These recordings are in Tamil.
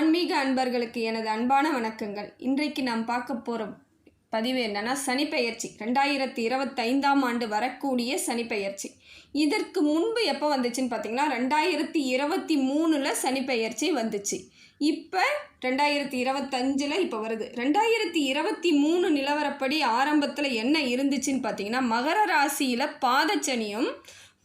ஆன்மீக அன்பர்களுக்கு எனது அன்பான வணக்கங்கள். இன்றைக்கு நாம் பார்க்க போகிற பதிவு என்னன்னா சனிப்பெயர்ச்சி. ரெண்டாயிரத்தி இருபத்தைந்தாம் ஆண்டு வரக்கூடிய சனிப்பெயர்ச்சி. இதற்கு முன்பு எப்போ வந்துச்சுன்னு பார்த்தீங்கன்னா ரெண்டாயிரத்தி இருபத்தி மூணில் சனிப்பெயர்ச்சி வந்துச்சு. இப்போ ரெண்டாயிரத்தி இருபத்தஞ்சில் இப்போ வருது. ரெண்டாயிரத்தி இருபத்தி மூணு நிலவரப்படி ஆரம்பத்தில் என்ன இருந்துச்சுன்னு பார்த்தீங்கன்னா மகர ராசியில் பாதச்சனியும்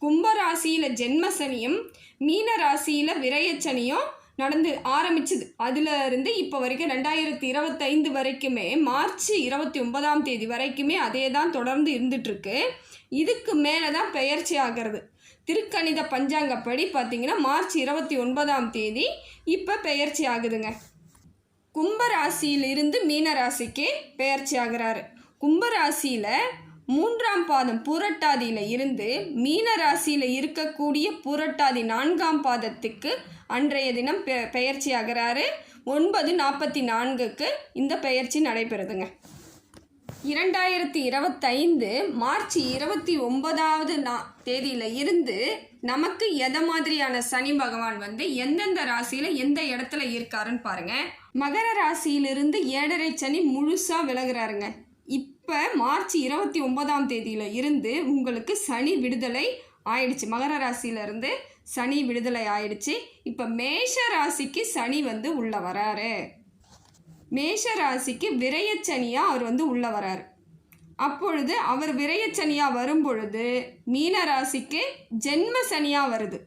கும்ப ராசியில் ஜென்மசனியும் மீன ராசியில் விரயச்சனியும் நடந்து ஆரம்பிச்சுது. அதுல இருந்து இப்போ வரைக்கும் ரெண்டாயிரத்தி இருபத்தைந்து வரைக்குமே மார்ச் இருபத்தி ஒன்பதாம் தேதி வரைக்குமே அதே தான் தொடர்ந்து இருந்துகிட்ருக்கு இதுக்கு மேலே தான் பெயர்ச்சி ஆகிறது. திருக்கணித பஞ்சாங்கப்படி பார்த்தீங்கன்னா மார்ச் இருபத்தி ஒன்பதாம் தேதி இப்போ பெயர்ச்சி ஆகுதுங்க. கும்பராசியிலிருந்து மீனராசிக்கு பெயர்ச்சி ஆகிறாரு. கும்பராசியில் மூன்றாம் பாதம் பூரட்டாதியில் இருந்து மீன ராசியில் இருக்கக்கூடிய பூரட்டாதி நான்காம் பாதத்துக்கு அன்றைய தினம் பெ பெயர்ச்சி ஆகிறாரு ஒன்பது நாற்பத்தி நான்குக்கு இந்த பெயர்ச்சி நடைபெறுதுங்க. இரண்டாயிரத்தி இருபத்தைந்து மார்ச் இருபத்தி ஒன்பதாவது நா தேதியில் இருந்து நமக்கு எதை மாதிரியான சனி பகவான் வந்து எந்தெந்த ராசியில் எந்த இடத்துல இருக்காருன்னு பாருங்கள் மகர ராசியிலிருந்து ஏழரை சனி முழுசாக விலகுறாருங்க. இப்போ மார்ச் இருபத்தி ஒன்பதாம் தேதியில் இருந்து உங்களுக்கு சனி விடுதலை ஆயிடுச்சு. மகர ராசியிலேருந்து சனி விடுதலை ஆயிடுச்சு. இப்போ மேஷ ராசிக்கு சனி வந்து உள்ளே வராரு. மேஷ ராசிக்கு விரயச்சனியாக அவர் வந்து உள்ளே வராரு. அப்பொழுது அவர் விரயச்சனியாக வரும் பொழுது மீன ராசிக்கு ஜென்ம சனியாக வருது.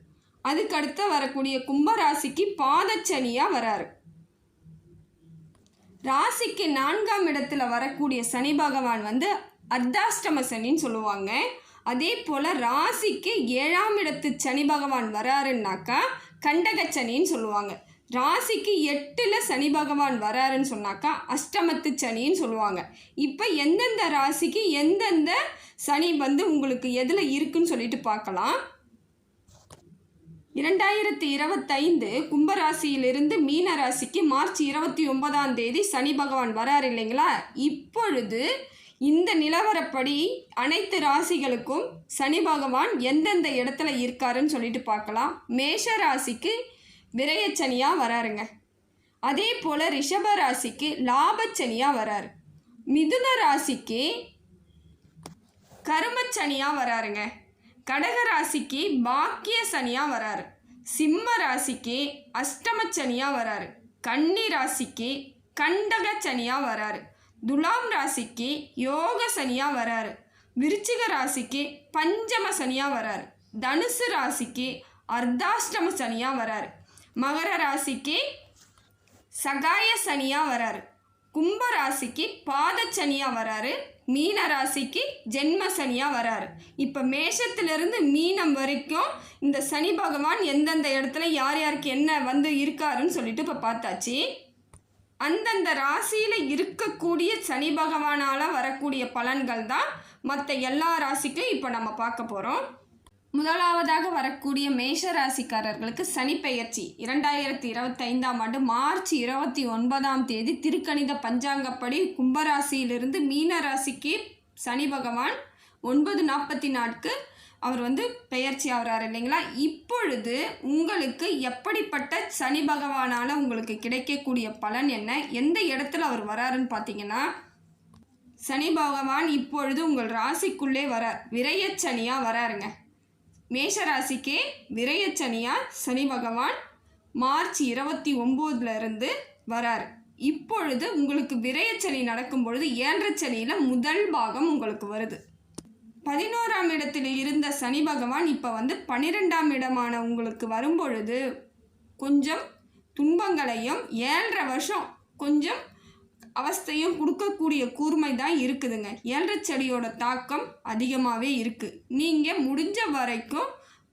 அதுக்கடுத்து வரக்கூடிய கும்பராசிக்கு பாதச்சனியாக வராரு. ராசிக்கு நான்காம் இடத்துல வரக்கூடிய சனி பகவான் வந்து அர்த்தாஷ்டம சனின்னு சொல்லுவாங்க. அதே போல் ராசிக்கு ஏழாம் இடத்து சனி பகவான் வராருன்னாக்கா கண்டக சனின்னு சொல்லுவாங்க. ராசிக்கு எட்டில் சனி பகவான் வராருன்னு சொன்னாக்கா அஷ்டமத்து சனின்னு சொல்லுவாங்க. இப்போ எந்தெந்த ராசிக்கு எந்தெந்த சனி வந்து உங்களுக்கு எதில் இருக்குன்னு சொல்லிட்டு பார்க்கலாம். இரண்டாயிரத்தி இருபத்தைந்து கும்பராசியிலிருந்து மீன ராசிக்கு மார்ச் இருபத்தி ஒன்பதாம் தேதி சனி பகவான் வராரு இல்லைங்களா? இப்பொழுது இந்த நிலவரப்படி அனைத்து ராசிகளுக்கும் சனி பகவான் எந்தெந்த இடத்துல இருக்காருன்னு சொல்லிட்டு பார்க்கலாம். மேஷ ராசிக்கு விரயச்சனியாக வராருங்க. அதே போல் ரிஷப ராசிக்கு லாபச்சனியாக வராரு. மிதுன ராசிக்கு கருமச்சனியாக வராருங்க. கடக ராசிக்கு பாக்கிய சனியாக வராரு. சிம்ம ராசிக்கு அஷ்டம சனியாக வராரு. கன்னி ராசிக்கு கண்டக சனியாக வராரு. துலாம் ராசிக்கு யோக சனியாக வராரு. விருச்சிக ராசிக்கு பஞ்சம சனியாக வராரு. தனுசு ராசிக்கு அர்த்தாஷ்டம சனியாக வராரு. மகர ராசிக்கு சகாய சனியாக வராரு. கும்ப ராசிக்கு பாதச்சனியாக வராரு. மீன ராசிக்கு ஜென்ம சனியாக வராரு. இப்போ மேஷத்திலிருந்து மீனம் வரைக்கும் இந்த சனி பகவான் எந்தெந்த இடத்துல யார் யாருக்கு என்ன வந்து இருக்காருன்னு சொல்லிட்டு இப்போ பார்த்தாச்சு. அந்தந்த ராசியில் இருக்கக்கூடிய சனி பகவானால் வரக்கூடிய பலன்கள் தான் மற்ற எல்லா ராசிக்கும் இப்போ நம்ம பார்க்க போகிறோம் முதலாவதாக வரக்கூடிய மேஷ ராசிக்காரர்களுக்கு சனி பெயர்ச்சி. இரண்டாயிரத்தி இருபத்தைந்தாம் ஆண்டு மார்ச் இருபத்தி ஒன்பதாம் தேதி திருக்கணித பஞ்சாங்கப்படி கும்பராசியிலிருந்து மீன ராசிக்கு சனி பகவான் ஒன்பது நாற்பத்தி நாட்கு அவர் வந்து பெயர்ச்சி ஆகிறார் இல்லைங்களா? இப்பொழுது உங்களுக்கு எப்படிப்பட்ட சனி பகவானால் உங்களுக்கு கிடைக்கக்கூடிய பலன் என்ன? எந்த இடத்துல அவர் வராருன்னு பார்த்தீங்கன்னா சனி பகவான் இப்பொழுது உங்கள் ராசிக்குள்ளே வரார். விரயச்சனியாக வராருங்க. மேஷராசிக்கே விரயச்சனியாக சனி பகவான் மார்ச் இருபத்தி ஒம்போதுல இருந்து வரார். இப்பொழுது உங்களுக்கு விரயச்சனி நடக்கும் பொழுது ஏழரைச்சனியில் முதல் பாகம் உங்களுக்கு வருது. பதினோராம் இடத்தில் இருந்த சனி பகவான் இப்போ வந்து பன்னிரெண்டாம் இடமான உங்களுக்கு வரும்பொழுது கொஞ்சம் துன்பங்களையும் ஏழரை வருஷம் கொஞ்சம் அவஸ்தையும் கொடுக்கக்கூடிய கூர்மை தான் இருக்குதுங்க. ஏழரை செடியோட தாக்கம் அதிகமாகவே இருக்குது நீங்கள் முடிஞ்ச வரைக்கும்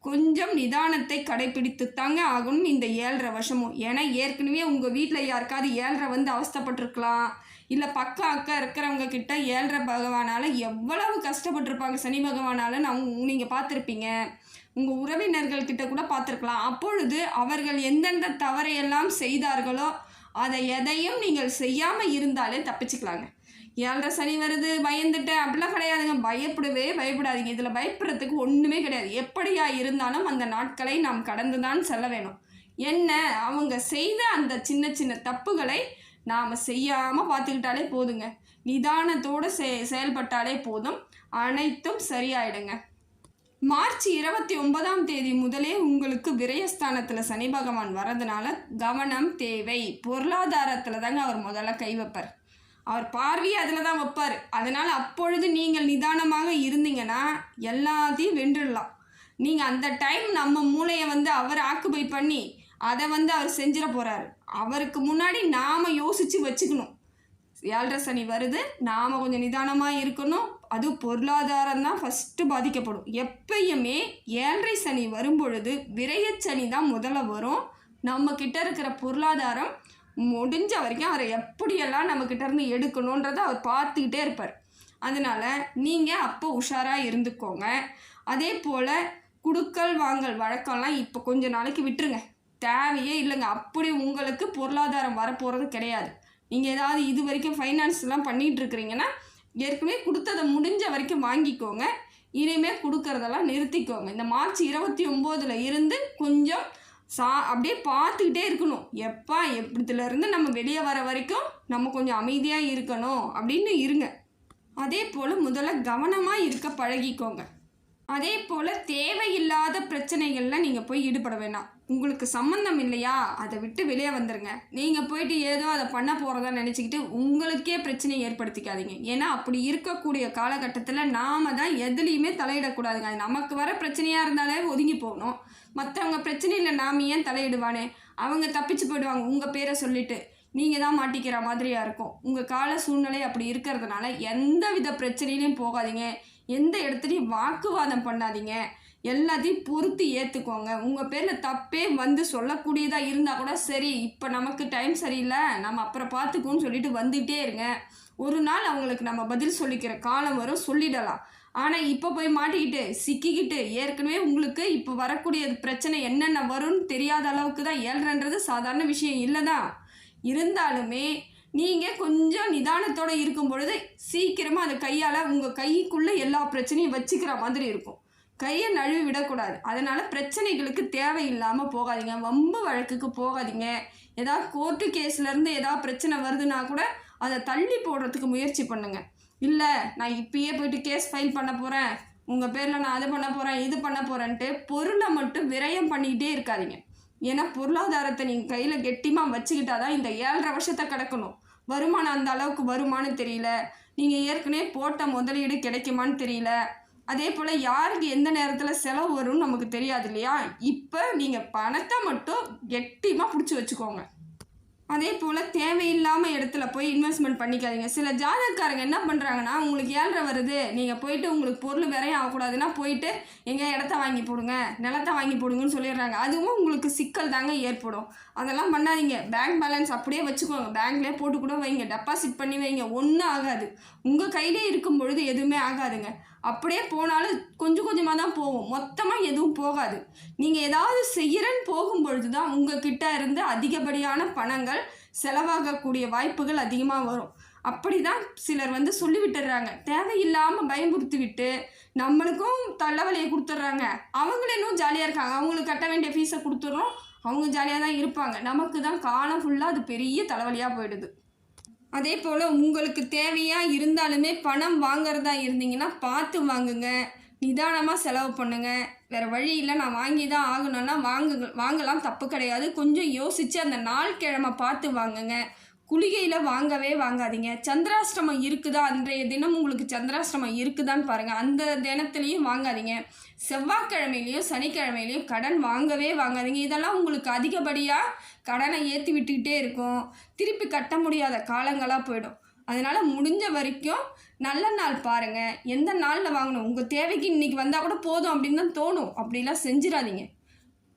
கொஞ்சம் நிதானத்தை கடைபிடித்து தாங்க ஆகணும் இந்த ஏழரை வருஷமும். ஏன்னா ஏற்கனவே உங்கள் வீட்டில் யாருக்காவது ஏழரை வந்து அவஸ்தைப்பட்டிருக்கலாம். இல்லை பக்கம் அக்கா இருக்கிறவங்க கிட்ட ஏழரை பகவானால் எவ்வளவு கஷ்டப்பட்டிருப்பாங்க சனி பகவானால் நான் நீங்கள் பார்த்துருப்பீங்க. உங்கள் உறவினர்கள் கிட்ட கூட பார்த்துருக்கலாம். அப்பொழுது அவர்கள் எந்தெந்த தவறையெல்லாம் செய்தார்களோ அதை எதையும் நீங்கள் செய்யாமல் இருந்தாலே தப்பிச்சுக்கலாங்க. ஏழரை சனி வருது பயந்துட்டேன் அப்படிலாம் கிடையாதுங்க. பயப்படவே பயப்படாதீங்க. இதில் பயப்படுறதுக்கு ஒன்றுமே கிடையாது. எப்படியா இருந்தாலும் அந்த நாட்களை நாம் கடந்து தான் செல்ல வேணும். என்ன? அவங்க செய்த அந்த சின்ன சின்ன தப்புகளை நாம் செய்யாமல் பார்த்துக்கிட்டாலே போதுங்க. நிதானத்தோடு செ செயல்பட்டாலே போதும். அனைத்தும் சரியாயிடுங்க. மார்ச் இருபத்தி ஒன்பதாம் தேதி முதலே உங்களுக்கு விரயஸ்தானத்தில் சனி பகவான் வரதுனால கவனம் தேவை. பொருளாதாரத்தில் தாங்க அவர் முதல்ல கை வைப்பார். அவர் பார்வையை அதில் தான் வைப்பார். அதனால் அப்பொழுது நீங்கள் நிதானமாக இருந்தீங்கன்னா எல்லாத்தையும் வென்றுடலாம். நீங்கள் அந்த டைம் நம்ம மூளையை வந்து அவர் ஆக்குபை பண்ணி அதை வந்து அவர் செஞ்சிட போகிறாரு அவருக்கு முன்னாடி நாம் யோசித்து வச்சுக்கணும். ஏழரை சனி வருது நாம் கொஞ்சம் நிதானமாக இருக்கணும். அதுவும் பொருளாதாரம் தான் ஃபஸ்ட்டு பாதிக்கப்படும். எப்பயுமே ஏழரை சனி வரும்பொழுது விரையச்சனி தான் முதல்ல வரும். நம்மக்கிட்ட இருக்கிற பொருளாதாரம் முடிஞ்ச வரைக்கும் அவரை எப்படியெல்லாம் நம்மக்கிட்ட இருந்து எடுக்கணுன்றதை அவர் பார்த்துக்கிட்டே இருப்பார். அதனால் நீங்கள் அப்போ உஷாராக இருந்துக்கோங்க. அதே போல் குடுக்கல் வாங்கல் வழக்கம்லாம் இப்போ கொஞ்ச நாளைக்கு விட்டுருங்க. தேவையே இல்லைங்க. அப்படி உங்களுக்கு பொருளாதாரம் வரப்போகிறது கிடையாது. நீங்கள் ஏதாவது இது வரைக்கும் ஃபைனான்ஸ்லாம் பண்ணிகிட்டு இருக்கிறீங்கன்னா ஏற்கனவே கொடுத்ததை முடிஞ்ச வரைக்கும் வாங்கிக்கோங்க. இனிமேல் கொடுக்கறதெல்லாம் நிறுத்திக்கோங்க. இந்த மார்ச் இருபத்தி ஒம்போதில் இருந்து கொஞ்சம் சா அப்படியே பார்த்துக்கிட்டே இருக்கணும். எப்பா எப்படித்துலேருந்து நம்ம வெளியே வர வரைக்கும் நம்ம கொஞ்சம் அமைதியாக இருக்கணும் அப்படின்னு இருங்க. அதே போல் முதல்ல கவனமாக இருக்க பழகிக்கோங்க. அதே போல் தேவையில்லாத பிரச்சனைகளில் நீங்கள் போய் ஈடுபட வேணாம். உங்களுக்கு சம்மந்தம் இல்லையா அதை விட்டு வெளியே வந்துடுங்க நீங்கள் போயிட்டு ஏதோ அதை பண்ண போகிறதா நினச்சிக்கிட்டு உங்களுக்கே பிரச்சனையை ஏற்படுத்திக்காதீங்க. ஏன்னா அப்படி இருக்கக்கூடிய காலகட்டத்தில் நாம் தான் எதுலேயுமே தலையிடக்கூடாதுங்க. அது நமக்கு வர பிரச்சனையாக இருந்தாலே ஒதுங்கி போகணும். மற்றவங்க பிரச்சனையில் நாம் ஏன் தலையிடுவானே? அவங்க தப்பிச்சு போயிடுவாங்க. உங்கள் பேரை சொல்லிட்டு நீங்கள் தான் மாட்டிக்கிற மாதிரியாக இருக்கும். உங்கள் கால சூழ்நிலை அப்படி இருக்கிறதுனால எந்த வித பிரச்சனையிலையும் போகாதீங்க. எந்த இடத்துலையும் வாக்குவாதம் பண்ணாதீங்க. எல்லாத்தையும் பொறுத்து ஏற்றுக்கோங்க உங்கள் பேரில் தப்பே வந்து சொல்லக்கூடியதாக இருந்தால் கூட சரி இப்போ நமக்கு டைம் சரியில்லை நம்ம அப்புறம் பார்த்துக்கோன்னு சொல்லிட்டு வந்துகிட்டே இருங்க. ஒரு நாள் அவங்களுக்கு நம்ம பதில் சொல்லிக்கிற காலம் வரும் சொல்லிடலாம். ஆனால் இப்போ போய் மாட்டிக்கிட்டு சிக்கிக்கிட்டு ஏற்கனவே உங்களுக்கு இப்போ வரக்கூடிய பிரச்சனை என்னென்ன வரும்னு தெரியாத அளவுக்கு தான் ஏழ்றன்றது சாதாரண விஷயம் இல்லை தான் இருந்தாலுமே நீங்கள் கொஞ்சம் நிதானத்தோடு இருக்கும் பொழுது சீக்கிரமாக அதை கையால் உங்கள் கைக்குள்ளே எல்லா பிரச்சனையும் வச்சுக்கிற மாதிரி இருக்கும். கையை நழுவி விடக்கூடாது. அதனால் பிரச்சனைகளுக்கு தேவையில்லாமல் போகாதீங்க. வம்பு வழக்குக்கு போகாதீங்க. ஏதாவது கோர்ட்டு கேஸ்லேருந்து ஏதாவது பிரச்சனை வருதுன்னா கூட அதை தள்ளி போடுறதுக்கு முயற்சி பண்ணுங்கள் இல்லை நான் இப்பயே போயிட்டு கேஸ் ஃபைல் பண்ண போகிறேன் உங்கள் பேரில் நான் அதை பண்ண போகிறேன் இது பண்ண போகிறேன்ட்டு பொருளை மட்டும் விரயம் பண்ணிக்கிட்டே இருக்காதீங்க. ஏன்னா பொருளாதாரத்தை நீங்கள் கையில் கெட்டிமாக வச்சுக்கிட்டா தான் இந்த ஏழரை வருஷத்தை கிடக்கணும். வருமானம் அந்த அளவுக்கு வருமானு தெரியல. நீங்கள் ஏற்கனவே போட்ட முதலீடு கிடைக்குமான்னு தெரியல. அதே போல் யாருக்கு எந்த நேரத்தில் செலவு வரும்னு நமக்கு தெரியாது இல்லையா? இப்போ நீங்கள் பணத்தை மட்டும் கெட்டியமாக பிடிச்சி வச்சுக்கோங்க. அதே போல் தேவையில்லாமல் இடத்துல போய் இன்வெஸ்ட்மெண்ட் பண்ணிக்காதீங்க. சில ஜாதகக்காரங்க என்ன பண்ணுறாங்கன்னா உங்களுக்கு ஏழ்ரை வருது நீங்கள் போயிட்டு உங்களுக்கு பொருள் விரையும் ஆகக்கூடாதுன்னா போயிட்டு எங்கே இடத்த வாங்கி போடுங்க நிலத்தை வாங்கி போடுங்கன்னு சொல்லிடுறாங்க. அதுவும் உங்களுக்கு சிக்கல் தாங்க ஏற்படும். அதெல்லாம் பண்ணாதீங்க. பேங்க் பேலன்ஸ் அப்படியே வச்சுக்கோங்க. பேங்க்லேயே போட்டு கூட வைங்க. டெபாசிட் பண்ணி வைங்க. ஒன்றும் ஆகாது. உங்கள் கையிலே இருக்கும் பொழுது எதுவுமே ஆகாதுங்க. அப்படியே போனாலும் கொஞ்சம் கொஞ்சமாக தான் போகும். மொத்தமாக எதுவும் போகாது. நீங்கள் ஏதாவது செய்கிறன்னு போகும் பொழுது தான் உங்ககிட்ட இருந்து அதிகப்படியான பணங்கள் செலவாகக்கூடிய வாய்ப்புகள் அதிகமாக வரும். அப்படி தான் சிலர் வந்து சொல்லி விட்டுடுறாங்க தேவையில்லாமல் பயமுறுத்தி விட்டு நம்மளுக்கும் தலைவலியை கொடுத்துட்றாங்க. அவங்களும் இன்னும் ஜாலியாக இருக்காங்க. அவங்களுக்கு கட்ட வேண்டிய ஃபீஸை கொடுத்துட்றோம். அவங்க ஜாலியாக தான் இருப்பாங்க. நமக்கு தான் காலம் ஃபுல்லாக அது பெரிய தலைவலியாக போயிடுது. அதே போல் உங்களுக்கு தேவையாக இருந்தாலுமே பணம் வாங்குறதா இருந்தீங்கன்னா பார்த்து வாங்குங்க. நிதானமாக செலவு பண்ணுங்கள் வேறு வழி இல்லை நான் வாங்கி தான் ஆகணும்னா வாங்குங்க வாங்கலாம் தப்பு கிடையாது. கொஞ்சம் யோசித்து அந்த நாள் கிழமை பார்த்து வாங்குங்க. குளிகையில் வாங்கவே வாங்காதீங்க. சந்திராஷ்டமம் இருக்குதா? அன்றைய தினம் உங்களுக்கு சந்திராஷ்டமம் இருக்குதான்னு பாருங்கள் அந்த தினத்துலேயும் வாங்காதீங்க. செவ்வாய்க்கிழமையிலையும் சனிக்கிழமையிலையும் கடன் வாங்கவே வாங்காதீங்க. இதெல்லாம் உங்களுக்கு அதிகப்படியாக கடனை ஏற்றி விட்டுக்கிட்டே இருக்கும். திருப்பி கட்ட முடியாத காலங்களாக போயிடும். அதனால் முடிஞ்ச வரைக்கும் நல்ல நாள் பாருங்கள் எந்த நாளில் வாங்கணும்? உங்கள் தேவைக்கு இன்றைக்கி வந்தால் கூட போதும் அப்படின்னு தான் தோணும். அப்படிலாம் செஞ்சிடாதீங்க.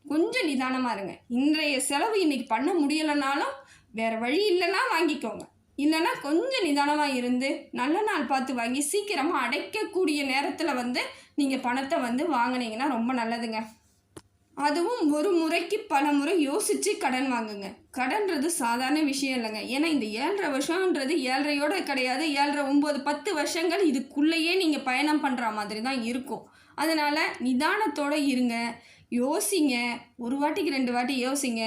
கொஞ்சம் நிதானமாக இருங்க. இன்றைய செலவு இன்றைக்கி பண்ண முடியலைனாலும் வேறு வழி இல்லைன்னா வாங்கிக்கோங்க. இல்லைன்னா கொஞ்சம் நிதானமாக இருந்து நல்ல நாள் பார்த்து வாங்கி சீக்கிரமாக அடைக்கக்கூடிய நேரத்தில் வந்து நீங்கள் பணத்தை வந்து வாங்கினீங்கன்னா ரொம்ப நல்லதுங்க. அதுவும் ஒரு முறைக்கு பல முறை யோசித்து கடன் வாங்குங்க. கடன்றது சாதாரண விஷயம் இல்லைங்க. ஏன்னா இந்த ஏழரை வருஷம்ன்றது ஏழரையோட கிடையாது. ஏழரை ஒம்பது பத்து வருஷங்கள் இதுக்குள்ளேயே நீங்கள் பயணம் பண்ணுற மாதிரி தான் இருக்கும். அதனால் நிதானத்தோடு இருங்க. யோசிங்க. ஒரு வாட்டிக்கு ரெண்டு வாட்டி யோசிங்க.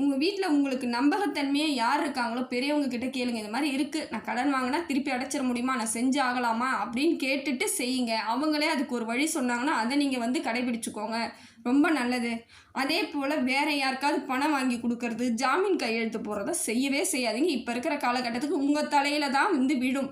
உங்கள் வீட்டில் உங்களுக்கு நம்பகத்தன்மையாக யார் இருக்காங்களோ பெரியவங்க கிட்ட கேளுங்க. இந்த மாதிரி இருக்குது நான் கடன் வாங்கினா திருப்பி அடைச்சிட முடியுமா? நான் செஞ்சு ஆகலாமா? அப்படின்னு கேட்டுட்டு செய்யுங்க. அவங்களே அதுக்கு ஒரு வழி சொன்னாங்கன்னா அதை நீங்கள் வந்து கடைபிடிச்சுக்கோங்க. ரொம்ப நல்லது. அதே போல் வேற யாருக்காவது பணம் வாங்கி கொடுக்கறது ஜாமீன் கையெழுத்து போடுறத செய்யவே செய்யாதீங்க. இப்போ இருக்கிற காலகட்டத்துக்கு உங்கள் தலையில் தான் வந்து விடும்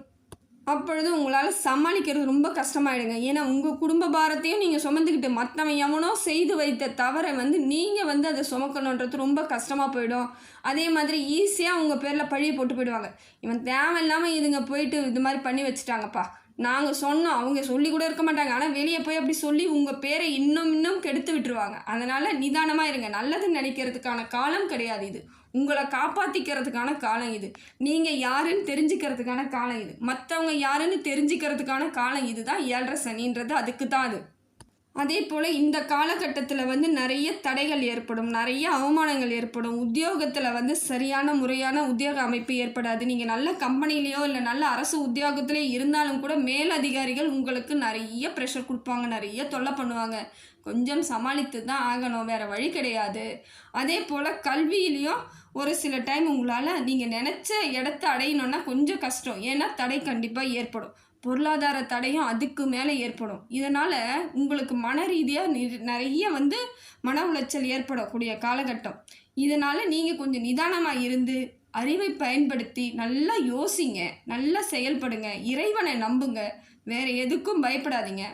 அப்பொழுது உங்களால் சமாளிக்கிறது ரொம்ப கஷ்டமாயிடுங்க. ஏன்னா உங்கள் குடும்ப பாரத்தையும் நீங்கள் சுமந்துக்கிட்டு மற்றவன் எவனோ செய்து வைத்த தவறை வந்து நீங்கள் வந்து அதை சுமக்கணுன்றது ரொம்ப கஷ்டமாக போயிடும். அதே மாதிரி ஈஸியாக உங்கள் பேரில் பழியை போட்டு போயிடுவாங்க. இவன் தேவையில்லாமல் இதுங்க போயிட்டு இது மாதிரி பண்ணி வச்சுட்டாங்கப்பா. நாங்கள் சொன்னோம் அவங்க சொல்லி கூட இருக்க மாட்டாங்க. ஆனால் வெளியே போய் அப்படி சொல்லி உங்கள் பேரை இன்னும் இன்னும் கெடுத்து விட்டுருவாங்க. அதனால் நிதானமாக இருங்க. நல்லது நினைக்கிறதுக்கான காலம் கிடையாது இது. உங்களை காப்பாற்றிக்கிறதுக்கான காலம் இது. நீங்கள் யாருன்னு தெரிஞ்சுக்கிறதுக்கான காலம் இது. மற்றவங்க யாருன்னு தெரிஞ்சுக்கிறதுக்கான காலம் இதுதான். ஏழரை சனின்றது அதுக்கு தான் அது. அதே போல் இந்த காலகட்டத்தில் வந்து நிறைய தடைகள் ஏற்படும் நிறைய அவமானங்கள் ஏற்படும். உத்தியோகத்தில் வந்து சரியான முறையான உத்தியோக அமைப்பு ஏற்படாது. நீங்கள் நல்ல கம்பெனிலேயோ இல்லை நல்ல அரசு உத்தியோகத்திலேயோ இருந்தாலும் கூட மேலதிகாரிகள் உங்களுக்கு நிறைய ப்ரெஷர் கொடுப்பாங்க நிறைய தொல்லை பண்ணுவாங்க. கொஞ்சம் சமாளித்து தான் ஆகணும் வேறு வழி கிடையாது. அதே போல் கல்வியிலையும் ஒரு சில டைம் உங்களால் நீங்கள் நினச்ச இடத்த அடையணுன்னா கொஞ்சம் கஷ்டம். ஏன்னா தடை கண்டிப்பாக ஏற்படும். பொருளாதார தடையும் அதுக்கு மேலே ஏற்படும். இதனால் உங்களுக்கு மன ரீதியாக நிறைய வந்து மன உளைச்சல் ஏற்படக்கூடிய காலகட்டம். இதனால் நீங்கள் கொஞ்சம் நிதானமாக இருந்து அறிவை பயன்படுத்தி நல்லா யோசிங்க. நல்லா செயல்படுங்க. இறைவனை நம்புங்க. வேறு எதுக்கும் பயப்படாதீங்க.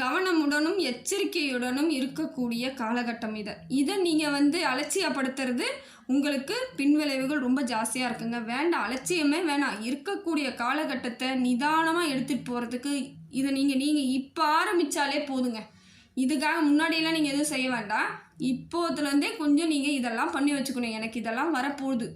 கவனமுடனும் எச்சரிக்கையுடனும் இருக்கக்கூடிய காலகட்டம் இதை. இதை நீங்கள் வந்து அலட்சியப்படுத்துறது உங்களுக்கு பின்விளைவுகள் ரொம்ப ஜாஸ்தியாக இருக்குங்க. வேண்டாம் அலட்சியமே வேணாம். இருக்கக்கூடிய காலகட்டத்தை நிதானமாக எடுத்துகிட்டு போகிறதுக்கு இதை நீங்கள் நீங்கள் இப்போ ஆரம்பித்தாலே போதுங்க. இதுக்காக முன்னாடியெல்லாம் நீங்கள் எதுவும் செய்ய வேண்டாம். இப்போதுலேருந்தே கொஞ்சம் நீங்கள் இதெல்லாம் பண்ணி வச்சுக்கணும். எனக்கு இதெல்லாம் வரப்போகுது.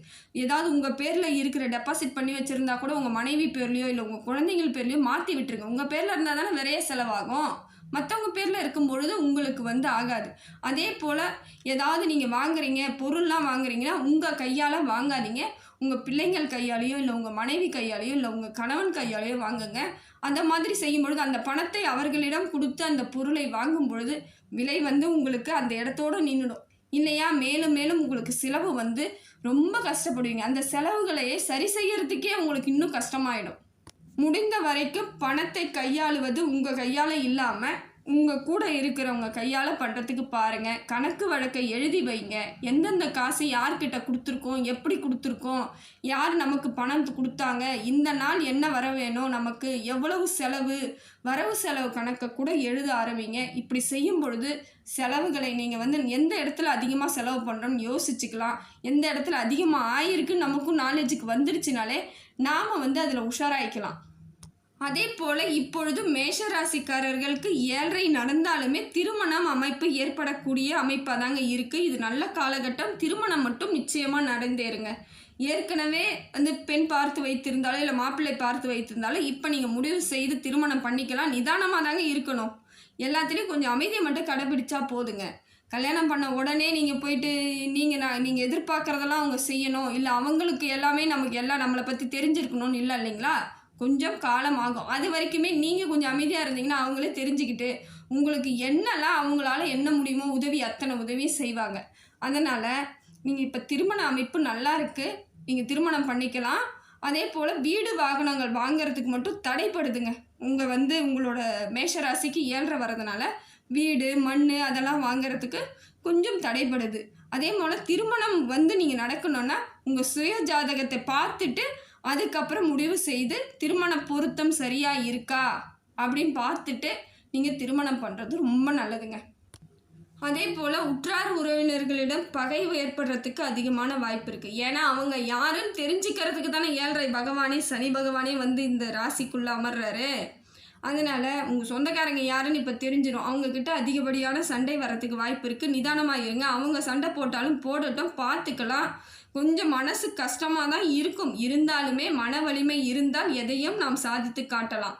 ஏதாவது உங்கள் பேரில் இருக்கிற டெபாசிட் பண்ணி வச்சுருந்தா கூட உங்கள் மனைவி பேர்லையோ இல்லை உங்கள் குழந்தைங்கள் பேர்லையோ மாற்றி விட்டுருங்க. உங்கள் பேரில் இருந்தால் தானே நிறைய செலவாகும். மற்றவங்க பேரில் இருக்கும் பொழுது உங்களுக்கு வந்து ஆகாது. அதே போல் ஏதாவது நீங்கள் வாங்குறீங்க பொருள்லாம் வாங்குறீங்கன்னா உங்கள் கையால் வாங்காதீங்க. உங்கள் பிள்ளைங்கள் கையாலேயோ இல்லை உங்கள் மனைவி கையாலேயோ இல்லை உங்கள் கணவன் கையாலேயோ வாங்குங்க. அந்த மாதிரி செய்யும் பொழுது அந்த பணத்தை அவர்களிடம் கொடுத்து அந்த பொருளை வாங்கும் பொழுது விலை வந்து உங்களுக்கு அந்த இடத்தோடு நின்றுடும் இல்லையா? மேலும் மேலும் உங்களுக்கு செலவு வந்து ரொம்ப கஷ்டப்படுவீங்க. அந்த செலவுகளையே சரி செய்யறதுக்கே உங்களுக்கு இன்னும் கஷ்டமாயிடும். முடிந்த வரைக்கும் பணத்தை கையாளுவது உங்கள் கையால் இல்லாமல் உங்கள் கூட இருக்கிறவங்க கையால் பண்ணுறதுக்கு பாருங்கள் கணக்கு வழக்கை எழுதி வைங்க. எந்தெந்த காசு யார்கிட்ட கொடுத்துருக்கோம்? எப்படி கொடுத்துருக்கோம்? யார் நமக்கு பணம் கொடுத்தாங்க? இந்த நாள் என்ன வர வேணும் நமக்கு எவ்வளவு செலவு? வரவு செலவு கணக்கை கூட எழுத ஆரம்பிங்க. இப்படி செய்யும் பொழுது செலவுகளை நீங்கள் வந்து எந்த இடத்துல அதிகமாக செலவு பண்ணுறோம்னு யோசிச்சுக்கலாம். எந்த இடத்துல அதிகமாக ஆயிருக்கு நமக்கும் நாலேஜுக்கு வந்துருச்சுனாலே நாம் வந்து அதில் உஷாராயிக்கலாம். அதே போல இப்பொழுது மேஷ ராசிக்காரர்களுக்கு ஏழரை நடந்தாலுமே திருமணம் அமைப்பு ஏற்படக்கூடிய அமைப்பாக தாங்க இருக்குது இது நல்ல காலகட்டம். திருமணம் மட்டும் நிச்சயமாக நடந்தேருங்க ஏற்கனவே வந்து பெண் பார்த்து வைத்திருந்தாலும் இல்லை மாப்பிள்ளை பார்த்து வைத்திருந்தாலும் இப்போ நீங்கள் முடிவு செய்து திருமணம் பண்ணிக்கலாம். நிதானமாக தாங்க இருக்கணும். எல்லாத்துலேயும் கொஞ்சம் அமைதியை மட்டும் கடைபிடிச்சா போதுங்க. கல்யாணம் பண்ண உடனே நீங்கள் போயிட்டு நீங்கள் நான் நீங்கள் எதிர்பார்க்குறதெல்லாம் அவங்க செய்யணும். இல்லை அவங்களுக்கு எல்லாமே நமக்கு எல்லாம் நம்மளை பற்றி தெரிஞ்சிருக்கணும்னு இல்லை இல்லைங்களா? கொஞ்சம் காலம் ஆகும். அது வரைக்குமே நீங்கள் கொஞ்சம் அமைதியாக இருந்தீங்கன்னா அவங்களே தெரிஞ்சுக்கிட்டு உங்களுக்கு என்னெல்லாம் அவங்களால என்ன முடியுமோ உதவி அத்தனை உதவியும் செய்வாங்க. அதனால் நீங்கள் இப்போ திருமண அமைப்பு நல்லா இருக்குது நீங்கள் திருமணம் பண்ணிக்கலாம். அதே போல் வீடு வாகனங்கள் வாங்குறதுக்கு மட்டும் தடைப்படுதுங்க. உங்கள் வந்து உங்களோட மேஷராசிக்கு ஏழ்ற வரதுனால வீடு மண் அதெல்லாம் வாங்குறதுக்கு கொஞ்சம் தடைப்படுது. அதே போல் திருமணம் வந்து நீங்கள் நடக்கணுன்னா உங்கள் சுய ஜாதகத்தை பார்த்துட்டு அதுக்கப்புறம் முடிவு செய்து திருமண பொருத்தம் சரியாக இருக்கா? அப்படின்னு பார்த்துட்டு நீங்கள் திருமணம் பண்ணுறது ரொம்ப நல்லதுங்க. அதே போல் உற்றார் உறவினர்களிடம் பகை ஏற்படுறதுக்கு அதிகமான வாய்ப்பு இருக்குது ஏன்னா அவங்க யாருன்னு தெரிஞ்சுக்கிறதுக்கு தானே ஏழரை பகவானே சனி பகவானே வந்து இந்த ராசிக்குள்ளே அமர்றாரு. அதனால் உங்கள் சொந்தக்காரங்க யாருன்னு இப்போ தெரிஞ்சிடும் அவங்கக்கிட்ட அதிகப்படியான சண்டை வரத்துக்கு வாய்ப்பு இருக்குது நிதானமாக இருங்க. அவங்க சண்டை போட்டாலும் போடட்டும். பார்த்துக்கலாம். கொஞ்சம் மனசு கஷ்டமாக தான் இருக்கும். இருந்தாலுமே மன வலிமை இருந்தால் எதையும் நாம் சாதித்து காட்டலாம்.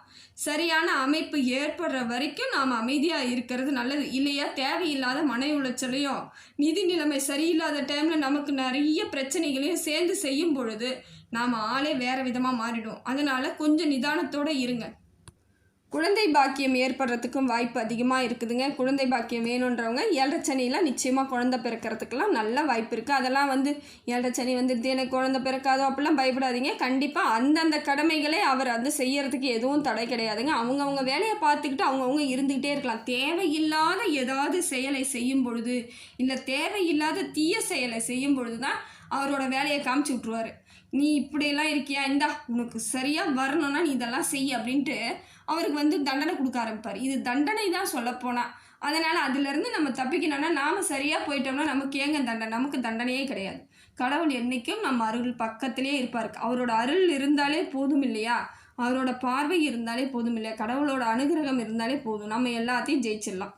சரியான அமைப்பு ஏற்படுற வரைக்கும் நாம் அமைதியாக இருக்கிறது நல்லது. இல்லையா? தேவையில்லாத மன உளைச்சலையும் நிதி நிலைமை சரியில்லாத டைமில் நமக்கு நிறைய பிரச்சனைகளையும் சேர்ந்து செய்யும் பொழுது நாம் ஆளே வேறு விதமாக மாறிடும் அதனால் கொஞ்சம் நிதானத்தோடு இருங்க. குழந்தை பாக்கியம் ஏற்படுறதுக்கும் வாய்ப்பு அதிகமாக இருக்குதுங்க. குழந்தை பாக்கியம் வேணுன்றவங்க ஏழரை நிச்சயமாக குழந்தை பிறக்கிறதுக்கெல்லாம் நல்ல வாய்ப்பு இருக்குது அதெல்லாம் வந்து ஏழரை சனி வந்துடுது எனக்கு குழந்தை பிறக்காதோ அப்படிலாம் பயப்படாதீங்க. கண்டிப்பாக அந்தந்த கடமைகளை அவர் வந்து செய்யறதுக்கு எதுவும் தடை கிடையாதுங்க. அவங்கவுங்க வேலையை பார்த்துக்கிட்டு அவங்கவுங்க இருந்துக்கிட்டே இருக்கலாம். தேவையில்லாத ஏதாவது செயலை செய்யும் பொழுது இல்லை தேவையில்லாத தீய செயலை செய்யும் பொழுது தான் அவரோட வேலையை காமிச்சு விட்ருவாரு நீ இப்படியெல்லாம் இருக்கியா? இந்தா உனக்கு சரியாக வரணும்னா நீ இதெல்லாம் செய் அப்படின்ட்டு அவருக்கு வந்து தண்டனை கொடுக்க ஆரம்பிப்பார். இது தண்டனை தான் சொல்லப்போனால் அதனால் அதிலிருந்து நம்ம தப்பிக்கணும்னா நாம் சரியாக போயிட்டோம்னா நமக்கு ஏங்க தண்டனை? நமக்கு தண்டனையே கிடையாது. கடவுள் என்றைக்கும் நம்ம அருள் பக்கத்திலே இருப்பார். அவரோட அருள் இருந்தாலே போதும் இல்லையா? அவரோட பார்வை இருந்தாலே போதும் இல்லையா? கடவுளோட அனுகிரகம் இருந்தாலே போதும். நம்ம எல்லாத்தையும் ஜெயிச்சிடலாம்.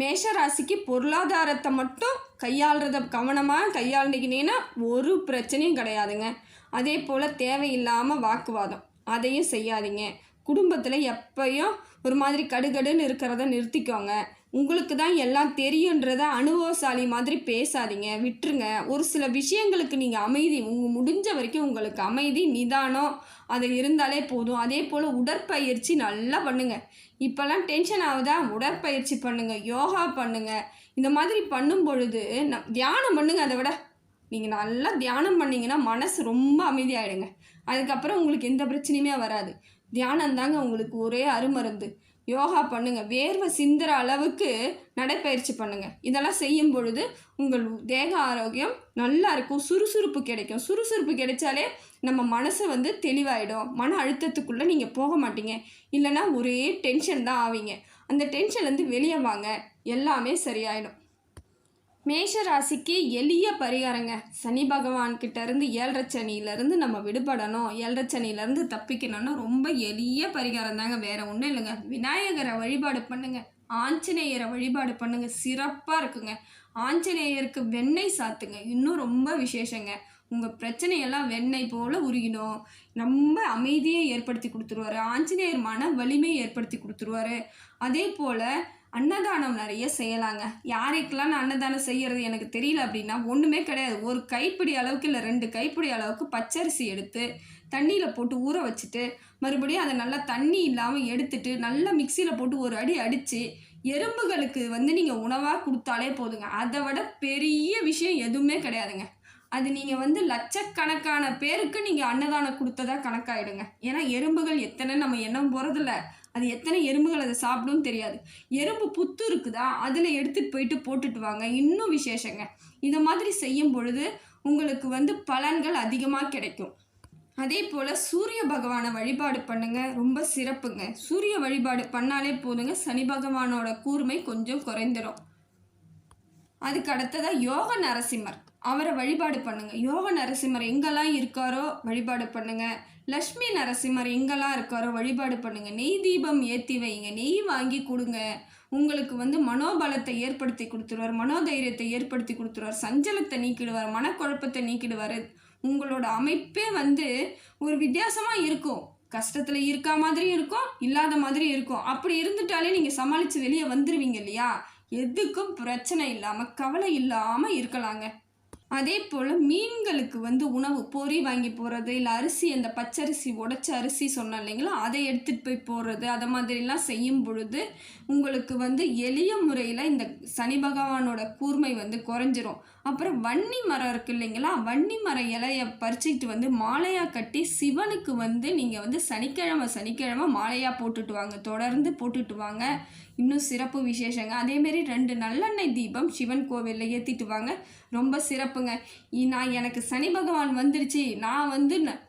மேஷ ராசிக்கு பொருளாதாரத்தை மட்டும் கையாளுறத கவனமாக கையாளுனீங்கன்னா ஒரு பிரச்சனையும் கிடையாதுங்க. அதே போல் தேவையில்லாமல் வாக்குவாதம். அதையும் செய்யாதீங்க. குடும்பத்தில் எப்பயும் ஒரு மாதிரி கடுகடுன்னு இருக்கிறத நிறுத்திக்கோங்க. உங்களுக்கு தான் எல்லாம் தெரியுன்றத அனுபவசாலி மாதிரி பேசாதீங்க. விட்டுருங்க. ஒரு சில விஷயங்களுக்கு நீங்கள் அமைதி உங்கள் முடிஞ்ச வரைக்கும் உங்களுக்கு அமைதி நிதானம் அது இருந்தாலே போதும். அதே போல் உடற்பயிற்சி நல்லா பண்ணுங்கள் இப்போல்லாம் டென்ஷன் ஆகுதா? உடற்பயிற்சி பண்ணுங்கள் யோகா பண்ணுங்கள் இந்த மாதிரி பண்ணும் பொழுது ந- தியானம் பண்ணுங்கள் அதை விட. நீங்கள் நல்லா தியானம் பண்ணீங்கன்னா மனசு ரொம்ப அமைதியாகிடுங்க அதுக்கப்புறம் உங்களுக்கு எந்த பிரச்சனையுமே வராது. தியானம் தாங்க உங்களுக்கு ஒரே அருமருந்து. யோகா பண்ணுங்கள் வேர்வை சிந்துற அளவுக்கு நடைப்பயிற்சி பண்ணுங்கள் இதெல்லாம் செய்யும் பொழுது உங்கள் தேக ஆரோக்கியம் நல்லா இருக்கும். சுறுசுறுப்பு கிடைக்கும். சுறுசுறுப்பு கிடைச்சாலே நம்ம மனசு வந்து தெளிவாயிடும். மன அழுத்தத்துக்குள்ளே நீங்கள் போக மாட்டீங்க. இல்லைன்னா ஒரே டென்ஷன் தான் ஆவீங்க. அந்த டென்ஷன்லேருந்து வெளியே வாங்க. எல்லாமே சரியாயிடும். மேஷ ராசிக்கு எளிய பரிகாரங்க. சனி பகவான்கிட்ட இருந்து ஏழரை சனியிலேருந்து நம்ம விடுபடணும். ஏழரை சனியிலேருந்து தப்பிக்கணும்னா ரொம்ப எளிய பரிகாரம் தாங்க. வேற ஒன்றும் இல்லைங்க. விநாயகரை வழிபாடு பண்ணுங்க. ஆஞ்சநேயரை வழிபாடு பண்ணுங்க. சிறப்பாக இருக்குங்க. ஆஞ்சநேயருக்கு வெண்ணெய் சாத்துங்க. இன்னும் ரொம்ப விசேஷங்க. உங்கள் பிரச்சனையெல்லாம் வெண்ணெய் போல் உருகிடும். ரொம்ப அமைதியை ஏற்படுத்தி கொடுத்துருவாரு. ஆஞ்சநேயர் மன வலிமையை ஏற்படுத்தி கொடுத்துருவாரு. அதே போல் அன்னதானம் நிறைய செய்யலாங்க. யாருக்கெல்லாம் நான் அன்னதானம் செய்யறது எனக்கு தெரியல அப்படின்னா ஒன்றுமே கிடையாது. ஒரு கைப்பிடி அளவுக்கு இல்லை ரெண்டு கைப்பிடி அளவுக்கு பச்சரிசி எடுத்து தண்ணியில் போட்டு ஊற வச்சுட்டு மறுபடியும் அதை நல்லா தண்ணி இல்லாமல் எடுத்துட்டு நல்லா மிக்சியில் போட்டு ஒரு அடி அடித்து எறும்புகளுக்கு வந்து நீங்கள் உணவாக கொடுத்தாலே போதுங்க. அதை விட பெரிய விஷயம் எதுவுமே கிடையாதுங்க. அது நீங்கள் வந்து லட்சக்கணக்கான பேருக்கு நீங்கள் அன்னதானம் கொடுத்ததா கணக்காயிடுங்க. ஏன்னா எறும்புகள் எத்தனை நம்ம எண்ணம் போகிறதில்ல அது எத்தனை எறும்புகள் அதை சாப்பிடும் தெரியாது. எறும்பு புத்து இருக்குதா? அதில் எடுத்துகிட்டு போயிட்டு போட்டுட்டு வாங்க. இன்னும் விசேஷங்க. இந்த மாதிரி செய்யும் பொழுது உங்களுக்கு வந்து பலன்கள் அதிகமாக கிடைக்கும். அதே போல் சூரிய பகவானை வழிபாடு பண்ணுங்க. ரொம்ப சிறப்புங்க. சூரிய வழிபாடு பண்ணாலே போதுங்க. சனி பகவானோட கூர்மை கொஞ்சம் குறைந்துடும் அதுக்கு அடுத்ததாக யோக நரசிம்மர். அவரை வழிபாடு பண்ணுங்கள் யோக நரசிம்மர் எங்கெல்லாம் இருக்காரோ வழிபாடு பண்ணுங்கள் லக்ஷ்மி நரசிம்மர் எங்கெல்லாம் இருக்காரோ வழிபாடு பண்ணுங்கள் நெய் தீபம் ஏற்றி வைங்க. நெய் வாங்கி கொடுங்க. உங்களுக்கு வந்து மனோபலத்தை ஏற்படுத்தி கொடுத்துருவார். மனோதைரியத்தை ஏற்படுத்தி கொடுத்துருவார். சஞ்சலத்தை நீக்கிடுவார். மனக்குழப்பத்தை நீக்கிடுவார். உங்களோட அமைப்பே வந்து ஒரு வித்தியாசமாக இருக்கும். கஷ்டத்தில் இருக்கா மாதிரியும் இருக்கும். இல்லாத மாதிரியும் இருக்கும். அப்படி இருந்துட்டாலே நீங்கள் சமாளித்து வெளியே வந்துடுவீங்க இல்லையா? எதுக்கும் பிரச்சனை இல்லாமல் கவலை இல்லாமல் இருக்கலாங்க. அதே போல் மீன்களுக்கு வந்து உணவு பொறி வாங்கி போகிறது இல்லை அரிசி அந்த பச்சரிசி உடச்ச அரிசி சொன்னேன் இல்லைங்களா? அதை எடுத்துகிட்டு போய் போடுறது அதை மாதிரிலாம் செய்யும் பொழுது உங்களுக்கு வந்து எளிய முறையில் இந்த சனி பகவானோட கூர்மை வந்து குறைஞ்சிரும். அப்புறம் வன்னி மரம் இருக்கு இல்லைங்களா? வன்னி மர இலையை பறிச்சுக்கிட்டு வந்து மாலையாக கட்டி சிவனுக்கு வந்து நீங்கள் வந்து சனிக்கிழமை சனிக்கிழமை மாலையாக போட்டுட்டு வாங்க. தொடர்ந்து போட்டுட்டு வாங்க. இன்னும் சிறப்பு விசேஷங்க. அதேமாரி ரெண்டு நல்லெண்ணெய் தீபம் சிவன் கோவிலில் ஏற்றிட்டு வாங்க. ரொம்ப சிறப்புங்க. நான் எனக்கு சனி பகவான் வந்துடுச்சு நான் வந்து ந-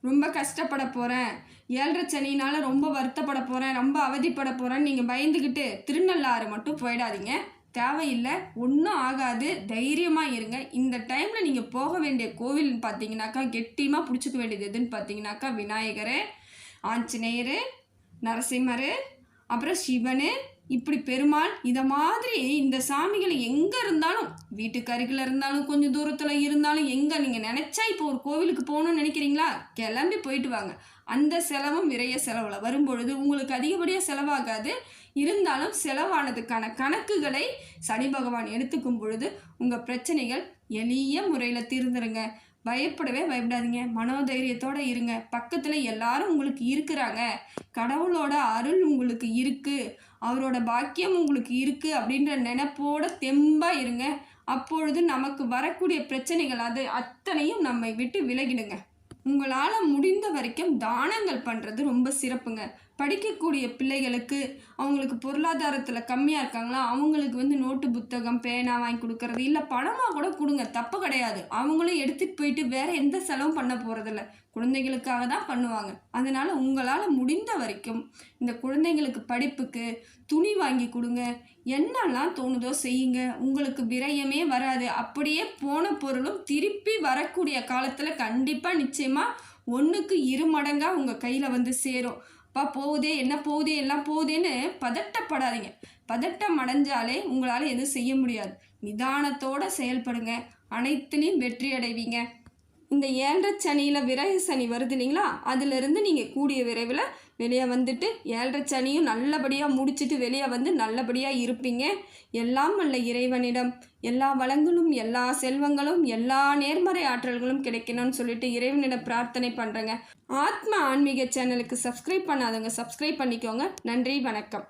ரொம்ப கஷ்டப்பட போகிறேன் ஏழரை சனினால் ரொம்ப வருத்தப்பட போகிறேன் ரொம்ப அவதிப்பட போகிறேன்னு நீங்கள் பயந்துக்கிட்டு திருநள்ளாறு மட்டும் போயிடாதீங்க. தேவையில்லை ஒன்றும் ஆகாது. தைரியமாக இருங்க. இந்த டைமில் நீங்கள் போக வேண்டிய கோவில்னு பார்த்தீங்கன்னாக்கா கெட்டியமாக பிடிச்சிக்க வேண்டியது எதுன்னு பார்த்தீங்கன்னாக்கா விநாயகர் ஆஞ்சநேயர் நரசிம்மர் அப்புறம் சிவனு. இப்படி பெருமாள் இதை மாதிரி இந்த சாமிகள் எங்கே இருந்தாலும் வீட்டுக்கு அருகில் இருந்தாலும் கொஞ்சம் தூரத்தில் இருந்தாலும் எங்கே நீங்கள் நினச்சா இப்போ ஒரு கோவிலுக்கு போகணும்னு நினைக்கிறீங்களா? கிளம்பி போயிட்டு வாங்க. அந்த செலவும் விரைய செலவில். வரும்பொழுது உங்களுக்கு அதிகப்படியாக செலவாகாது. இருந்தாலும் செலவானதுக்கான கணக்குகளை சனி பகவான் எடுத்துக்கும் பொழுது உங்கள் பிரச்சனைகள் எளிய முறையில் தீர்ந்துருங்க. பயப்படவே பயப்படாதீங்க. மனோதைரியத்தோடு இருங்க. பக்கத்தில் எல்லாரும் உங்களுக்கு இருக்கிறாங்க. கடவுளோட அருள் உங்களுக்கு இருக்குது அவரோட பாக்கியம் உங்களுக்கு இருக்குது அப்படின்ற நினப்போட தெம்பாக இருங்க. அப்பொழுது நமக்கு வரக்கூடிய பிரச்சனைகள் அது அத்தனையும் நம்மை விட்டு விலகிடுங்க. உங்களால் முடிந்த வரைக்கும் தானங்கள் பண்ணுறது ரொம்ப சிறப்புங்க. படிக்கக்கூடிய பிள்ளைகளுக்கு அவங்களுக்கு பொருளாதாரத்தில் கம்மியாக இருக்காங்களா? அவங்களுக்கு வந்து நோட்டு புத்தகம் பேனா வாங்கி கொடுக்கறது இல்லை பணமாக கூட கொடுங்க. தப்பு கிடையாது. அவங்களும் எடுத்துகிட்டு போயிட்டு வேறு எந்த செலவும் பண்ண போகிறதில்ல குழந்தைகளுக்காக தான் பண்ணுவாங்க. அதனால் உங்களால் முடிந்த வரைக்கும் இந்த குழந்தைங்களுக்கு படிப்புக்கு துணி வாங்கி கொடுங்க. என்னெல்லாம் தோணுதோ செய்யுங்க. உங்களுக்கு விரயமே வராது. அப்படியே போன பொருளும் திருப்பி வரக்கூடிய காலத்தில் கண்டிப்பாக நிச்சயமாக ஒன்றுக்கு இரு மடங்காக உங்கள் கையில் வந்து சேரும். அப்பா போகுதே என்ன போகுதே எல்லாம் போகுதேன்னு பதட்டப்படாதீங்க. பதட்டம் அடைஞ்சாலே உங்களால் எதுவும் செய்ய முடியாது. நிதானத்தோடு செயல்படுங்க. அனைத்துலேயும் வெற்றி அடைவீங்க. இந்த ஏழரை சனியில் விரக சனி வருது இல்லைங்களா? அதிலிருந்து நீங்கள் கூடிய விரைவில் வெளியே வந்துட்டு ஏழரை சனியும் நல்லபடியாக முடிச்சுட்டு வெளியே வந்து நல்லபடியாக இருப்பீங்க. எல்லாம் அல்ல இறைவனிடம். எல்லா வளங்களும் எல்லா செல்வங்களும் எல்லா நேர்மறை ஆற்றல்களும் கிடைக்கணும்னு சொல்லிட்டு இறைவனிடம் பிரார்த்தனை பண்ணுறேங்க ஆத்ம ஆன்மீக சேனலுக்கு சப்ஸ்கிரைப் பண்ணாதவங்க சப்ஸ்கிரைப் பண்ணிக்கோங்க. நன்றி வணக்கம்.